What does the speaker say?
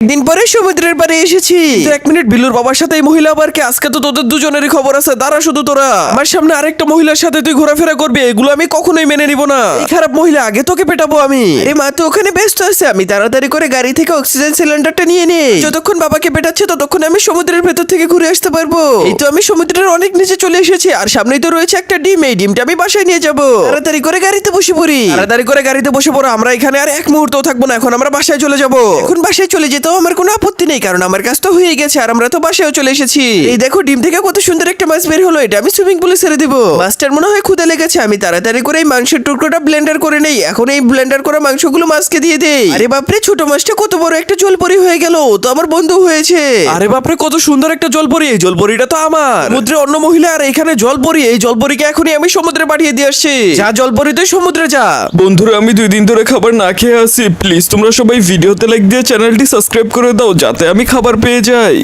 দিন পরে সমুদ্রের পাড়ে এসেছি। এক মিনিট বিলুর বাবার সাথে এই মহিলা আবার কে? আজকে তো তোদের দুজনেরই খবর আছে দাঁড়া শুধু তোরা। আমার সামনে আরেকটা মহিলার সাথে তুই ঘোরাফেরা করবি এগুলো আমি কখনোই মেনে নিব না। এই খারাপ মহিলা আগে তোকে পেটাবো আমি। আরে মা তো ওখানে ব্যস্ত আছে আমি তাড়াতাড়ি করে গাড়ি থেকে অক্সিজেন সিলিন্ডারটা নিয়ে নেই যতক্ষণ বাবাকে পেটাচ্ছে ততক্ষণ আমি সমুদ্রের ভেতর থেকে ঘুরে আসতে পারব। এই তো আমি সমুদ্রের অনেক নিচে চলে এসেছি আর সামনেই তো রয়েছে একটা ডিম এই ডিমটা আমি বাসায় নিয়ে যাব। তাড়াতাড়ি করে গাড়িতে বসে পড়ি। তাড়াতাড়ি করে গাড়িতে বসে পড়ো আমরা এখানে আর এক মুহূর্তও থাকব না এখন আমরা বাসায় চলে যাব। এখন বাসায় চলে যেতেও আমার কোনো আপত্তি নেই কারণ আমার কাজ তো হয়ে গেছে আর আমরা তো বাসায়ও চলে এসেছি। এই দেখো ডিম থেকে কত সুন্দর একটা মাছ বের হলো এটা আমি সুইমিং পুলে ছেড়ে দিব। মাছটার মনে হয় ক্ষুদা লেগেছে আমি তাড়াতাড়ি করে এই মাংসের টুকরোটা ব্লেন্ডার করে নেই। এখন এই ব্লেন্ডার করা মাংসগুলো মাছকে দিয়ে দেই। আরে বাপরে ছোট মাছটা কত বড় একটা জলপরি হয়ে গেল তো আমার বন্ধু হয়েছে। আরে বাপরে কত সুন্দর একটা জলপরি এই জলপরিটা তো আমার। সমুদ্রে অন্য মহিলা আর এখানে জলপরি এই জলপরিকে এখনই আমি সমুদ্রে পাঠিয়ে দিয়ে আসছি। যা জলপরি তুই সমুদ্রে যা। বন্ধুরা আমি দুই দিন ধরে খাবার না খেয়ে আছি। প্লিজ তোমরা সবাই ভিডিওতে লাইক দিয়ে চ্যানেলটি সাবস্ক্রাইব করে দাও যাতে আমি খাবার পেয়ে যাই।